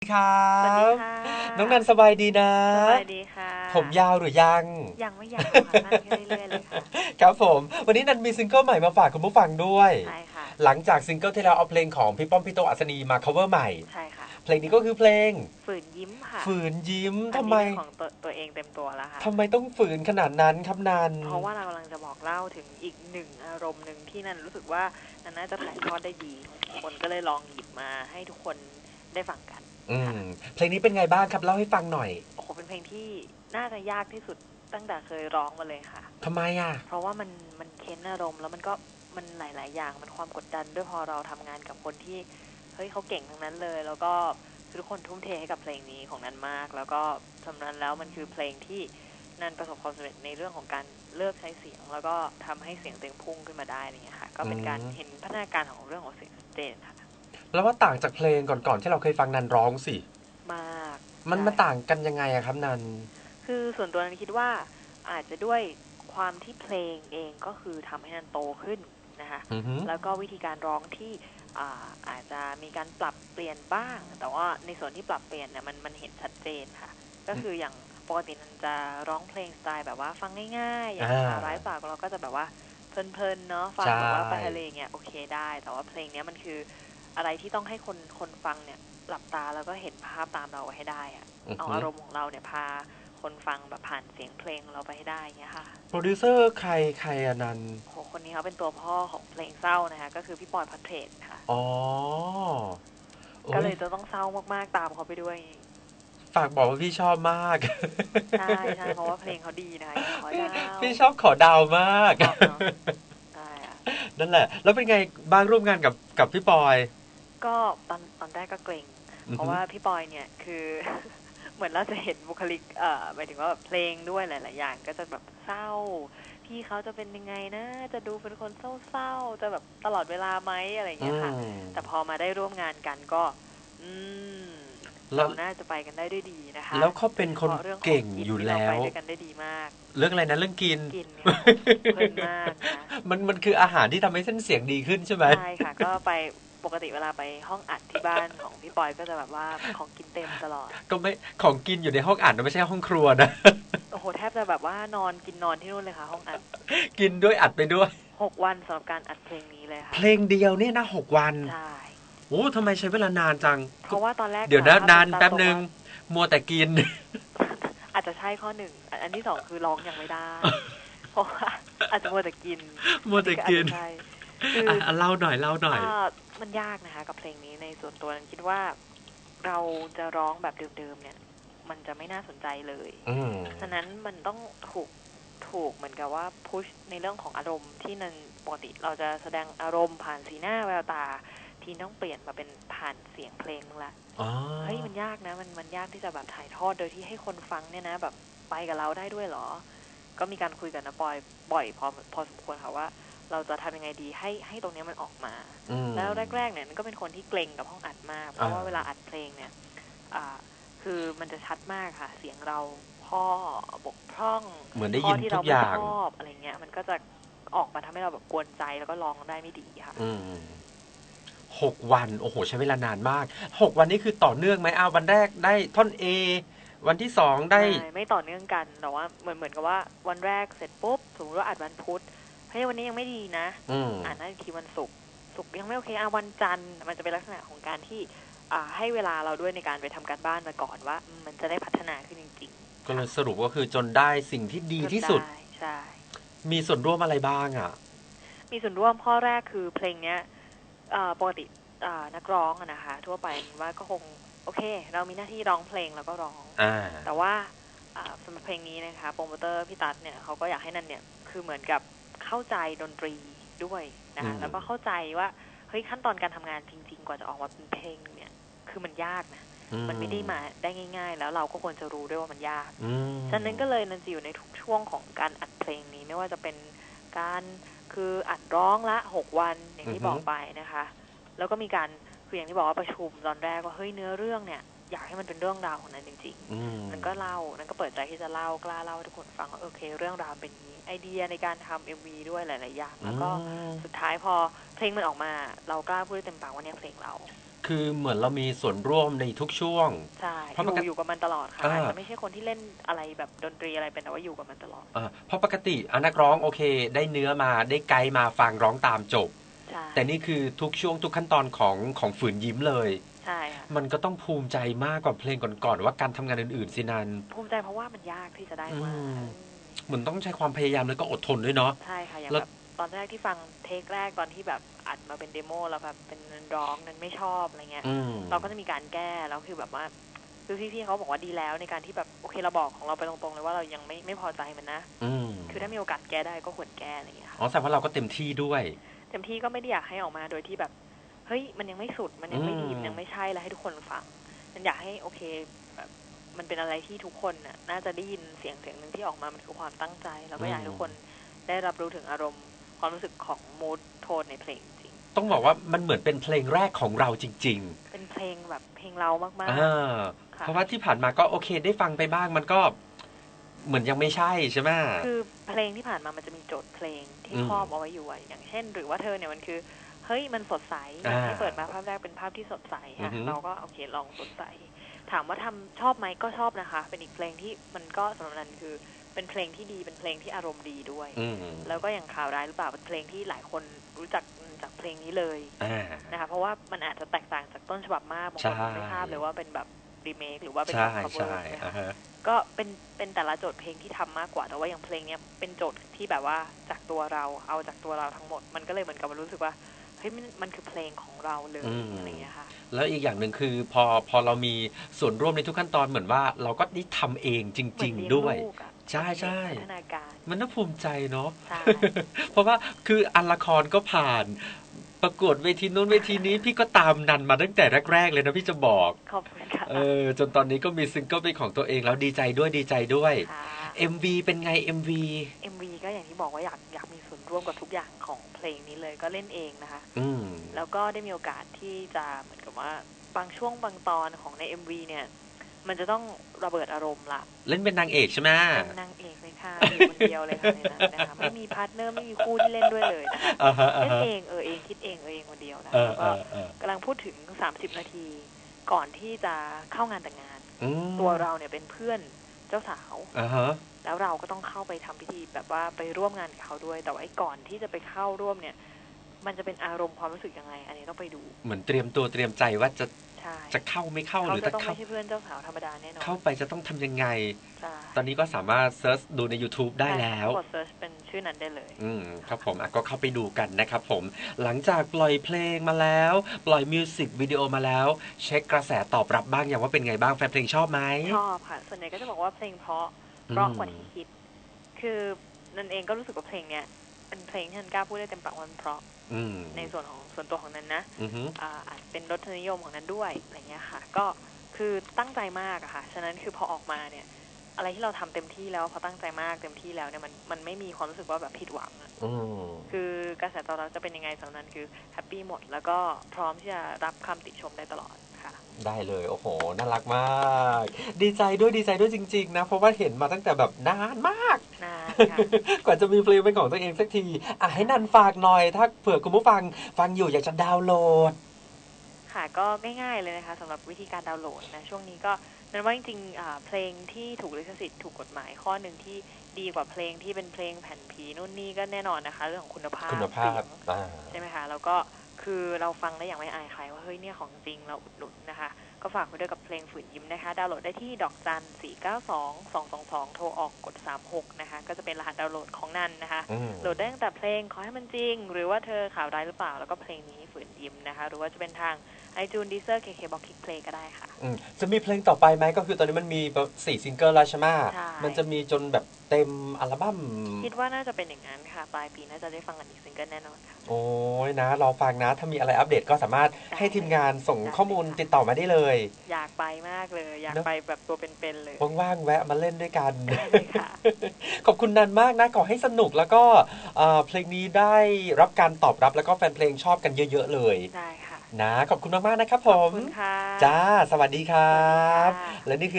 ครัสวัสดีบ ค่ะน้องนันสบายดีนะ สวัสดีค่ะผมยาวหรือยัง ยังไม่อยากค่ะนั่งขึ้นเรื่อยๆเลยค่ะครับผม วันนี้นันมีซิงเกิลใหม่มาฝากคุณผู้ฟังด้วย ใช่ค่ะหลังจากซิงเกิลที่แล้วเอาเพลงของพี่ป้อมพี่โตอัศนีมา cover ใหม่ ใช่ค่ะ เพลงนี้ก็คือเพลง ฝืนยิ้มค่ะฝืนยิ้มอันทำนี้ไมเป็นของตัวตัวเองเต็มตัวแล้วค่ะ ทำไมต้องฝืนขนาดนั้นครับนัน เพราะว่าเรากำลังจะบอกเล่าถึงอีกหนึ่งอารมณ์หนึ่งที่นันรู้สึกว่านันน่าจะถ่ายทอดได้ดีคนก็เลยลองหยิบมาให้ทุกคนได้ฟังกัน อืมเพลงนี้เป็นไงบ้างครับเล่าให้ฟังหน่อย โอ้โหเป็นเพลงที่น่าจะยากที่สุดตั้งแต่เคยร้องมาเลยค่ะ ทำไมอะ เพราะว่ามันมันเค้นอารมณ์แล้วมันก็มันหลาย ๆ อย่างมันความกดดันด้วยพอเราทำงานกับคนที่เฮ้ยเขาเก่งทั้งนั้นเลย แล้วก็คือทุกคนทุ่มเทให้กับเพลงนี้ของนันมาก แล้วก็สำนั้นแล้วมันคือเพลงที่นันประสบความสำเร็จในเรื่องของการเลิกใช้เสียง แล้วก็ทำให้เสียงตัวเองพุ่งขึ้นมาได้อะไรเงี้ยค่ะ ก็เป็นการอืม เห็นพัฒนาการของเรื่องของเสียงสเตนค่ะ แล้วว่าต่างจากเพลงก่อนๆที่เราเคยฟังนันร้องสิ มากมันใช่มาต่างกันยังไงอะครับนัน คือส่วนตัวนันคิดว่าอาจจะด้วยความที่เพลงเองก็คือทำให้นันโตขึ้นนะคะอือหือแล้วก็วิธีการร้องที่อ่าอาจจะมีการปรับเปลี่ยนบ้าง แต่ว่าในส่วนที่ปรับเปลี่ยนเนี่ยมันมันเห็นชัดเจนค่ะ ก็คืออย่างปกติมันจะร้องเพลงสไตล์แบบว่าฟังง่ายๆ อย่างอ่าสาร้ายปากเราก็จะแบบว่าเพลินๆเนาะฟังใช่แบบว่าไปทะเลเงี้ยโอเคได้ แต่ว่าเพลงเนี้ยมันคือ อะไรที่ต้องให้คนคนฟังเนี่ยหลับตาแล้วก็เห็นภาพตามเราให้ได้อะอือเอาหืออารมณ์ของเราเนี่ยพาคนฟังแบบผ่านเสียงเพลงเราไปให้ได้เงี้ยค่ะ โปรดิวเซอร์ใครใครอะนันโหคนนี้เขาเป็นตัวพ่อของเพลงเศร้านะคะ ก็คือพี่ปอยพัทเทรดค่ะ อ๋อก็เลโอ้ยจะต้องเศร้ามากๆตามเขาไปด้วย ฝากบอกว่าพี่ชอบมาก ใช่ใช่เพราะว่าเพลงเขาดีนะคะอย่างขอดาวพี่ชอบขอดาวมาก ชอบเนอะใช่อะนั่นแหละ แล้วเป็นไงบ้างร่วมงานกับกับพี่ปอย ก็ตอนตอนแรกก็เกรงเพราะว่าพี่ปอยเนี่ยคือเหมือนเราจะเห็นบุคลิกเอ่อหมายถึงว่าแบบเพลงด้วยหลาย ๆ อย่าง ก็จะแบบเศร้า พี่เขาจะเป็นยังไงนะ จะดูเป็นคนเศร้าๆจะแบบตลอดเวลาไหมอะไรอย่างเงี้ยค่ะอืมแต่พอมาได้ร่วมงานกันก็ อืมแล้วเราน่าจะไปกันได้ด้วยดีนะคะ แล้วเขาเป็นคนพราะรื่องของเก่งนอยู่ที่แล้เราวไปด้วยกันได้ดีมาก เรื่องอะไรนะเรื่องกิน กินเนี่ยเพลินมากนะมันมันคืออาหารที่ทำให้เส้นเสียงดีขึ้นใช่ไหมใช่ค่ะ ก็ไป ปกติเวลาไปห้องอัดที่บ้านของพี่ปอยก็จะแบบว่าของกินเต็มตลอด ก็ไม่ของกินอยู่ในห้องอัดนะไม่ใช่ห้องครัวนะโอ้โหแทบจะแบบว่านอนกินนอนที่นู่นเลยค่ะ ห้องอัด กินด้วยอัดไปด้วยหกวันสำหรับการอัดเพลงนี้เลยค่ะเพลงเดียวเนี่ยนะหกวันใช่โอ้ทำไมใช้เวลานานจัง เพราะว่าตอนแรกเดี๋ยวนะสารภพนานตมแป๊บตรงหนึ่งว่ามัวแต่กิน อาจจะใช่ข้อหนึ่งอันอันที่สองคือร้องยังไม่ได้เพราะว่าอาจจะมัวแต่กินมัวแต่กินอัอาจจะใช่คืออะอะเล่าหน่อยเล่าหน่อยอ่า มันยากนะคะ กับเพลงนี้ในส่วนตัวนั้นคิดว่าเราจะร้องแบบเดิมๆเนี่ย มันจะไม่น่าสนใจเลยอืมฉะนั้นมันต้องถูกถูกเหมือนกับว่าพุชในเรื่องของอารมณ์ที่นันปกติเราจะแสดงอารมณ์ผ่านสีหน้าแววตา ที่ต้องเปลี่ยนมาเป็นผ่านเสียงเพลงนึงละอ๋อเฮ้ยมันยากนะมันมันยากที่จะแบบถ่ายทอดโดยที่ให้คนฟังเนี่ยนะ แบบไปกับเราได้ด้วยเหรอ ก็มีการคุยกับนะปอยบ่อยพอพอสมควรค่ะว่า เราจะทำยังไงดีให้ให้ตรงเนี้ยมันออกมาอืมแล้วแรกๆเนี่ยนันก็เป็นคนที่เกรงกับห้องอัดมาก เพราะว่าอ่าเวลาอัดเพลงเนี่ยอ่าคือมันจะชัดมากค่ะ เสียงเราพ่อบกพร่องเหมือนได้ข้ยิอนที่ทุเรากอไม่ย่างชอบอะไรเงี้ย มันก็จะออกมาทำให้เราแบบกวนใจแล้วก็ร้องได้ไม่ดีค่ะอืมหกวัน โอ้โห ใช้เวลานานมากหกวันนี้คือต่อเนื่องไหมอ้าววันแรกได้ท่อน A วันที่สองได้ไม่ไม่ต่อเนื่องกันแต่ว่าเหมือนเหมือนกับว่า วันแรกเสร็จปุ๊บสมมติว่าอัดวันพุธ เฮ้ยวันนี้ยังไม่ดีนะอืมอ่านนั่นอีกทีวันศุกร์ศุกร์ยังไม่โอเคอะวันจันทร์มันจะเป็นลักษณะของการที่อ่าให้เวลาเราด้วยในการไปทำการบ้านมาก่อนว่าอืมมันจะได้พัฒนาขึ้นจริงๆก็เลยสรุปก็คือจนได้สิ่งที่ดีที่สุดได้ใช่ มีส่วนร่วมอะไรบ้างอะ มีส่วนร่วมข้อแรกคือเพลงเนี้ยเอ่อปกติอ่านักร้องอะนะคะ ทั่วไปว่าก็คงโอเค เรามีหน้าที่ร้องเพลงแล้วก็ร้อง อ่า แต่ว่าอ่าสำหรับเพลงนี้นะคะโปรโมเตอร์พี่ตั๊ดเนี่ยเขาก็อยากให้นันเนี่ยคือเหมือนกับ เข้าใจดนตรีด้วยนะคะอืมแล้วก็เข้าใจว่าเฮ้ยขั้นตอนการทำงานจริง ๆ กว่าจะออกมาเป็นเพลงเนี่ย คือมันยากนะอืมันไม่ได้มาได้ง่าย ๆ แล้วเราก็ควรจะรู้ด้วยว่ามันยากอืมฉะนั้นก็เลยนันจะอยู่ในทุกช่วงของการอัดเพลงนี้ไม่ว่าจะเป็นการคืออัดร้องละหกวันอย่างที่บอกไปนะคะ แล้วก็มีการคืออย่างที่บอกว่าประชุมตอนแรกว่าเฮ้ยเนื้อเรื่องเนี่ย อยากให้มันเป็นเรื่องราวของนั้นจริงอืมๆมันก็เล่านันก็เปิดใจที่จะเล่ากล้าเล่าให้ทุกคนฟังว่าโอเค เรื่องราวเป็นอย่างนี้ไอเดียในการทำเอ็มวีด้วยหลายๆอย่างแล้วก็อืมสุดท้ายพอเพลงมันออกมา เรากล้าพูดได้เต็มปากว่าเนี่ยเพลงเรา คืคือเหมือนเรามีส่วนร่วมในทุกช่วงใช่เพราะอปกติยู่อยู่กับมันตลอดค่ะอ่าอาจจะไม่ใช่คนที่เล่นอะไรแบบดนตรีอะไรเป็นแต่ว่าอยู่กับมันตลอดอ่าเพราะปกติอะนักร้องโอเค ได้เนื้อมาได้ไกด์มาฟังร้องตามจบใช่แต่นี่คือทุกช่วงทุกขั้นตอนของของฝืนยิ้มเลย ใช่ค่ะมันก็ต้องภูมิใจมากกว่าเพลงก่อนๆว่าการทำงานอื่นๆสินันภูมิใจเพราะว่ามันยากที่จะได้มาอืมอืมเหมือนต้องใช้ความพยายามแล้วก็อดทนด้วยเนาะ ใช่ค่ะ อย่างแล้ว แบบตอนแรกที่ฟังเทคแรกตอนที่แบบอัดมาเป็นเดโมแล้วแบบเป็นร้องนั้นไม่ชอบอะไรเงี้ย อืม เราก็จะมีการแก้แล้วคือแบบว่าคือพี่ๆเขาบอกว่าดีแล้วในการที่แบบโอเคเราบอกของเราไปตรงๆเลยว่าเรายังไม่ไม่พอใจมันนะ อืมคือถ้ามีโอกาสแก้ได้ก็ควรแก้อะไรอย่างเงี้ยค่ะอ๋อแต่ว่าเราก็เต็มที่ด้วย เต็มที่ก็ไม่ได้อยากให้ออกมาโดยที่แบบ เฮ้ยมันยังไม่สุดมันยังไม่ดีอืมมันยังไม่ใช่แล้วให้ทุกคนฟังมันอยากให้โอเคแบบมันเป็นอะไรที่ทุกคนน่ะน่าจะได้ยินเสียงเสียงหนึ่งที่ออกมามันคือความตั้งใจ แล้วก็อยากให้ทุกคนได้รับรู้ถึงอารมณ์ความรู้สึกของมูดโทนในเพลงจริง ต้องบอกว่ามันเหมือนเป็นเพลงแรกของเราจริงเป็นเพลงแบบเพลงเรามากๆอ่าๆค่ะเพราะว่าที่ผ่านมาก็โอเคได้ฟังไปบ้างมันก็เหมือนยังไม่ใช่ใช่ไหมคือเพลงที่ผ่านมามันจะมีโจทย์เพลงที่อืมครอบเอาไว้อยู่อะอย่างเช่น หรือว่าเธอเนี่ยมันคือ เฮ้ยมันสดใสอย่างที่อ่าเปิดมาภาพแรกเป็นภาพที่สดใสอือค่ะฮึเราก็โอเคลองสดใส ถามว่าทำชอบไหมก็ชอบนะคะ เป็นอีกเพลงที่มันก็สำหรับนันคือเป็นเพลงที่ดีเป็นเพลงที่อารมณ์ดีด้วยอืมแล้วก็อย่างข่าวร้ายหรือเปล่าเป็นเพลงที่หลายคนรู้จักจากเพลงนี้เลยอ่านะคะเพราะว่ามันอาจจะแตกต่างจากต้นฉบับมากบางคนใช่ไม่ทราบเลยว่าเป็นแบบรีเมคหรือว่าเป็นใช่คัฟเวอใช่ร์นะอ่าคะฮะก็เป็นเป็นแต่ละโจทย์เพลงที่ทำมากกว่าแต่ว่าอย่างเพลงเนี้ยเป็นโจทย์ที่แบบว่าจากตัวเราเอาจากตัวเราทั้งหมด มันก็เลยเหมือนกับว่ารู้สึกว่า เฮ้ยมันมันคือเพลงของเราเลยอืม อะไรอย่างเงี้ยค่ะ แล้วอีกอย่างหนึ่งคือพอพอเรามีส่วนร่วมในทุกขั้นตอนเหมือนว่า เราก็ได้ทำเองจเหมืริอนง เลี้ยๆด้วย ลูกอะใช่ใช่ เด็กพัฒนาการมันน่าภูมิใจเนาะ ใช่ เพราะว่าคืออันละครก็ผ่าน ประกวดเวทีนู้นเวทีนี้พี่ก็ตามนันมาตั้งแต่แรก ๆ เลยนะพี่จะบอก ขอบคุณค่ะเออ จนตอนนี้ก็มีซิงเกิลเป็นของตัวเองแล้วดีใจด้วยดีใจด้วย ค่ะ MV เป็นไง MV MV ก็อย่างที่บอกว่าอยากอยากมีส่วน ร่วมกับทุกอย่างของเพลงนี้เลยก็เล่นเองนะคะ อืมแล้วก็ได้มีโอกาสที่จะเหมือนกับว่าบางช่วงบางตอนของใน MV เนี่ย มันจะต้องระเบิดอารมณ์ละเล่นเป็นนางเอกใช่ไหมเป็นนางเอกเลยค่ะอยู่คนเดียวเลยค่ะในนั้นนะคะไม่มีพาร์ทเนอร์ไม่มีคู่ที่เล่นด้วยเลยนะคะอ่าฮะอ่าเล่นฮะเองเออเองคิดเองเออเองคนเดียวนะเอคะอแล้วเอก็อเออกำลังพูดถึง30นาทีก่อนที่จะเข้างานแต่งงานอืมตัวเราเนี่ยเป็นเพื่อน เจ้าสาวอ่าฮะแล้วเราก็ต้องเข้าไปทำพิธีแบบว่าไปร่วมงานกับเขาด้วย แต่ว่าไอ้ก่อนที่จะไปเข้าร่วมเนี่ย มันจะเป็นอารมณ์ความรู้สึกยังไง อันนี้ต้องไปดู เหมือนเตรียมตัวเตรียมใจว่าจะใช่จะเข้าไม่เข้าหเขารือจะจะต้องเข้าไม่ใช่เพื่อนเจ้าสาวธรรมดาแน่นอนเข้าไปจะต้องทำยังไงใช่ตอนนี้ก็สามารถเซิร์ชดูใน YouTube ได้แล้วกดเซิร์ชเป็นชื่อนั้นได้เลย อืมครับผมอะก็เข้าไปดูกันนะครับผม หลังจากปล่อยเพลงมาแล้ว ปล่อยมิวสิกวิดีโอมาแล้ว เช็คกระแสตอบรับบ้างอย่างว่าเป็นไงบ้างแฟนเพลงชอบไหมชอบค่ะ ส่วนใหญ่ก็จะบอกว่าเพลงเพราะเพราะกว่าที่คิด คือนันเองก็รู้สึกว่าเพลงเนี้ย เป็นเพลงที่นันกล้าพูดได้เต็มปากว่ามันเพราะอืมในส่วนของส่วนตัวของนันนะอือฮึอ่าอาจเป็นรสนิยมของนั้นด้วยอะไรเงี้ยค่ะ ก็คือตั้งใจมากอะค่ะ ฉะนั้นคือพอออกมาเนี่ย อะไรที่เราทำเต็มที่แล้วพอตั้งใจมากเต็มที่แล้วเนี่ยมันมันไม่มีความรู้สึกว่าแบบผิดหวังอะอืมคือกระแสตอบรับจะเป็นยังไงสำหรับนั้นคือแฮปปี้หมด แล้วก็พร้อมที่จะรับคำติชมได้ตลอดค่ะ ได้เลยโอ้โหน่ารักมาก ดีใจด้วยดีใจด้วยจริง ๆ นะ เพราะว่าเห็นมาตั้งแต่แบบนานมากนานค่ะ กว่าจะมีเพลงเป็นของตัวเองสักทีอะให้นันฝากหน่อย ถ้าเผื่อคุณผู้ฟังฟังอยู่อยากจะดาวน์โหลด ค่ะก็ง่ายๆเลยนะคะสำหรับวิธีการดาวน์โหลดนะช่วงนี้ก็นั้นว่าจริงๆอ่าเพลงที่ถูกลิขสิทธิ์ถูกกฎหมายข้อหนึ่งที่ดีกว่าเพลงที่เป็นเพลงแผ่นผีนู่นนี่ก็แน่นอนนะคะ เรื่องของคุณภาพคุณภาเสีพยงอ่าใช่ไหมคะแล้วก็คือเราฟังได้อย่างไม่อายใครว่าเฮ้ยเนี่ยของจริงเราอุดหนุนนะคะ ก็ฝากไว้ด้วยกับเพลงฝืนยิ้มนะคะ ดาวน์โหลดได้ที่ดอกจัน492 222โทรออกกด36นะคะ ก็จะเป็นรหัสดาวน์โหลดของนันนะคะ อืม โหลดได้ตั้งแต่เพลงขอให้มันจริง หรือว่าเธอข่าวร้ายหรือเปล่า แล้วก็เพลงนี้ฝืนยิ้มนะคะ หรือว่าจะเป็นทาง iTunes Deezer KK Box Kick Play ก็ได้ค่ะ อืมจะมีเพลงต่อไปไหมก็คือตอนนี้มันมีแบบสี่ซิงเกิลแล้วใช่ไหมใช่ มันจะมีจนแบบเต็มอัลบั้ม คิดว่าน่าจะเป็นอย่างนั้นค่ะ ปลายปีน่าจะได้ฟังกันอีกซิงเกิลแน่นอนค่ะ โอ้ยนะ รอฟังนะ ถ้ามีอะไรอัปเดตก็สามารถให้ทีมงานส่งได้ข้อมูลค่ะ ติดต่อมาได้เลย อยากไปมากเลย อยากเนอะ ไปแบบตัวเป็นๆเลยว่างๆแวะมาเล่นด้วยกัน ได้เลยค่ะ ขอบคุณนันมากนะ ขอให้สนุกแล้วก็เอ่อเพลงนี้ได้รับการตอบรับแล้วก็แฟนเพลงชอบกันเยอะ ๆ เลย ได้ค่ะ นะขอบคุณมากๆนะครับผขอบมคุณค่ะ จ้า สวัสดีครับ สวัสดีค่ะ และนี่คือ